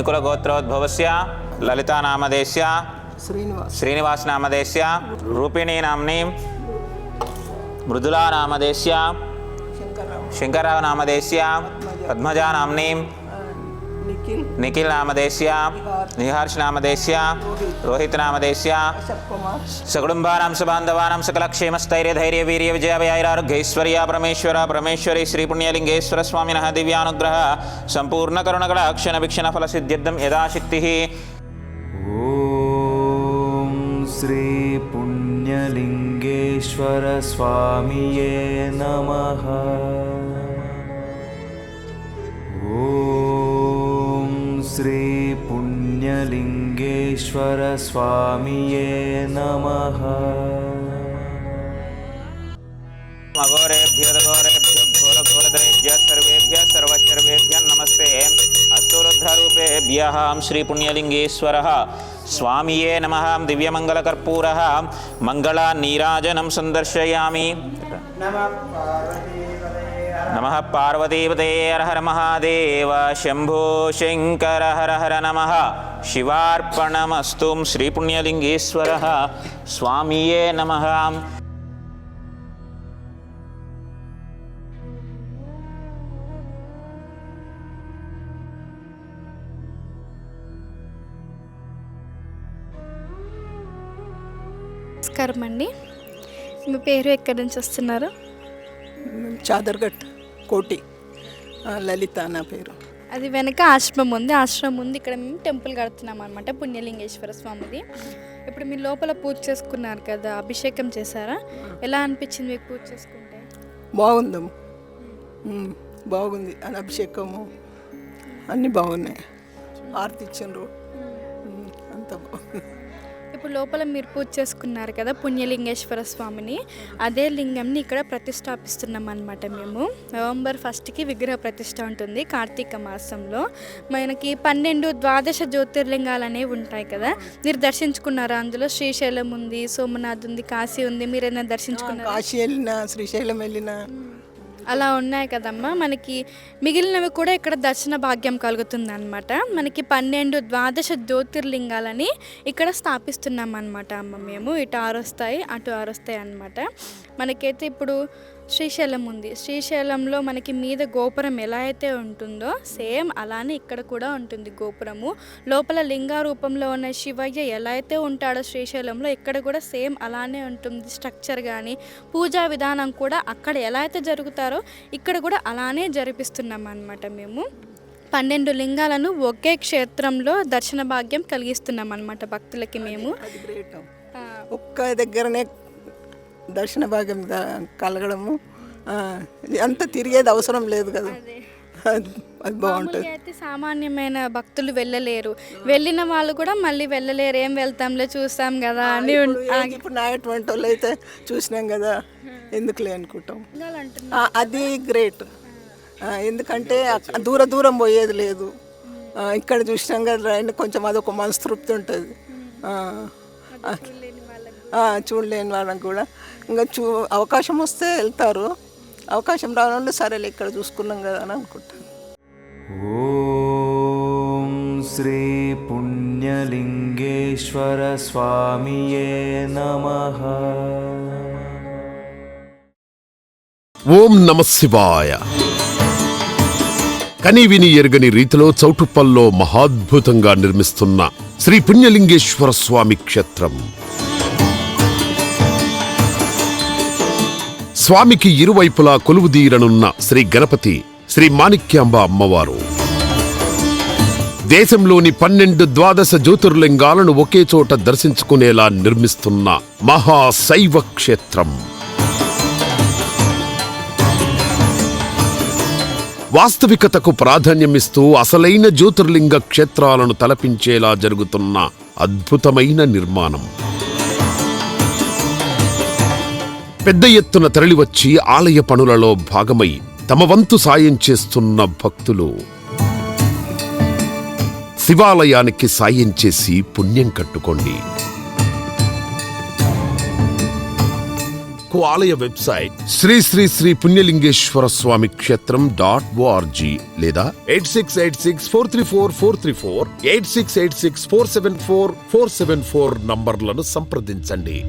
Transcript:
మునికులగోత్రోద్భవస్య లలితానామదేశ్య శ్రీనివాస్. శ్రీనివాసనామదేశ్య రూపిణీ నామ్ని మృదులానామదేశ్య శంకర్రావు निखिल। नामदेश्या निहर्ष नामदेश्या रोहित नामदेश्या सगुडुंबानां सुबान्धवानां सकलक्षेमस्थैर्यधैर्य वीर्य विजयवयारोग्यैश्वर्या परमेश्वर परमेश्वरी श्रीपुण्यलिङ्गेश्वरस्वामिनः दिव्यानुग्रह सम्पूर्णकरुणकलाक्षणभिक्षणफलसिद्ध्यर्थं यदाशक्तिः। ॐ श्रीपुण्यलिङ्गेश्वरस्वामिये नमः। श्री पुण्यलिंगेश्वर स्वामी श्रीपुण्यलिङ्गेश्वरस्वामिये नमः नमस्ते। अस्तु रुद्ररूपेभ्यः श्रीपुण्यलिङ्गेश्वरः। स्वामिये नमः दिव्यमङ्गलकर्पूरः। मङ्गलान्नीराजनं सन्दर्शयामि నమ దివ్యమంగళకర్పూర మంగళ నీరాజనం సందర్శయామి నమ పార్వతీపతే హర హర మహాదేవ శంభో శంకర హర హర నమ శివార్పణమస్తు శ్రీ పుణ్యలింగేశ్వర స్వామియే నమ నమస్కారం అండి మీ పేరు ఎక్కడి నుంచి వస్తున్నారు? చాదర్గట్ కోటి. లలిత నా పేరు. అది వెనక ఆశ్రమం ఉంది. ఆశ్రమం ఉంది. ఇక్కడ మేము టెంపుల్ కడుతున్నాం అనమాట పుణ్యలింగేశ్వర స్వామిది. ఇప్పుడు మీరు లోపల పూజ చేసుకున్నారు కదా అభిషేకం చేశారా? ఎలా అనిపించింది మీకు పూజ చేసుకుంటే? ఉమ్, బాగుంది. అని అభిషేకము. అన్నీ బాగున్నాయి. ఆరతి ఇచ్చిండ్రు అంత బాగుంది. ఇప్పుడు లోపల మీరు పూజ చేసుకున్నారు కదా పుణ్యలింగేశ్వర స్వామిని అదే లింగంని ఇక్కడ ప్రతిష్టాపిస్తున్నాం అనమాట మేము. నవంబర్ ఫస్ట్కి విగ్రహ ప్రతిష్ట ఉంటుంది కార్తీక మాసంలో. మనకి పన్నెండు ద్వాదశ జ్యోతిర్లింగాలు అనేవి ఉంటాయి కదా మీరు దర్శించుకున్నారా అందులో? శ్రీశైలం ఉంది సోమనాథ్ ఉంది కాశీ ఉంది మీరు ఏమైనా దర్శించుకున్నారా? కాశీ వెళ్ళిన శ్రీశైలం వెళ్ళిన. అలా ఉన్నాయి కదమ్మా. మనకి మిగిలినవి కూడా ఇక్కడ దర్శన భాగ్యం కలుగుతుంది అనమాట మనకి పన్నెండు ద్వాదశ జ్యోతిర్లింగాలని ఇక్కడ స్థాపిస్తున్నాం అనమాట అమ్మ మేము. ఇటు ఆరొస్తాయి అటు ఆరొస్తాయి అనమాట మనకైతే ఇప్పుడు శ్రీశైలం ఉంది. శ్రీశైలంలో మనకి మీద గోపురం ఎలా అయితే ఉంటుందో సేమ్ అలానే ఇక్కడ కూడా ఉంటుంది గోపురము. లోపల లింగ రూపంలో ఉన్న శివయ్య ఎలా అయితే ఉంటాడో శ్రీశైలంలో ఇక్కడ కూడా సేమ్ అలానే ఉంటుంది స్ట్రక్చర్ కానీ పూజా విధానం కూడా అక్కడ ఎలా అయితే జరుగుతారో ఇక్కడ కూడా అలానే జరిపిస్తున్నాం అన్నమాట మేము. పన్నెండు లింగాలను ఒకే క్షేత్రంలో దర్శన భాగ్యం కలిగిస్తున్నాం అన్నమాట భక్తులకి మేము. ఒక్క దగ్గరనే దర్శన భాగ్యం ద- కలగడము. అంత తిరిగేది అవసరం లేదు కదా. అదే. బాగుంటుంది. అయితే సామాన్యమైన భక్తులు వెళ్ళలేరు. వెళ్ళిన వాళ్ళు కూడా మళ్ళీ వెళ్ళలేరు. ఏం వెళ్తాంలే చూస్తాం కదా అని ఇప్పుడు ఏజ్ ఇప్పుడు నా అటువంటి వాళ్ళు అయితే చూసినాం కదా. ఎందుకులే అనుకుంటాం. అది గ్రేట్. ఎందుకంటే దూర దూరం పోయేది లేదు. ఇక్కడ చూసినాం కదా కొంచెం అదొక మనస్తృప్తి ఉంటుంది. చూడలేని వాళ్ళకి కూడా. ఇంకా చూ అవకాశం వస్తే వెళ్తారు. అవకాశం రానుండి సరే సరేలే ఇక్కడ చూసుకున్నాం కదా అని అనుకుంటాను. ఓం శ్రీ పుణ్యలింగేశ్వర స్వామి నమ. ఓం నమ శివాయ. కనివిని ఎరుగని రీతిలో చౌటుప్పల్లో మహాద్భుతంగా నిర్మిస్తున్న శ్రీ పుణ్యలింగేశ్వర స్వామి క్షేత్రం. స్వామికి ఇరువైపులా కొలువుదీరనున్న శ్రీ గణపతి శ్రీ మాణిక్యాంబ అమ్మవారు. దేశంలోని పన్నెండు ద్వాదశ జ్యోతిర్లింగాలను ఒకే చోట దర్శించుకునేలా నిర్మిస్తున్న మహాశైవ క్షేత్రం. వాస్తవికతకు ప్రాధాన్యమిస్తూ అసలైన జ్యోతిర్లింగ క్షేత్రాలను తలపించేలా జరుగుతున్న అద్భుతమైన నిర్మాణం. పెద్ద ఎత్తున తరలివచ్చి ఆలయ పనులలో భాగమై తమ వంతు సాయం చేస్తున్న భక్తులు. శివాలయానికి సాయం చేసి పుణ్యం కట్టుకోండి. ఆలయ వెబ్సైట్ శ్రీ శ్రీ శ్రీ పుణ్యలింగేశ్వర స్వామి క్షేత్రం డాట్ ఓఆర్జీ లేదా eight six eight six four three four four three four eight six eight six four seven four four seven four నంబర్లను సంప్రదించండి.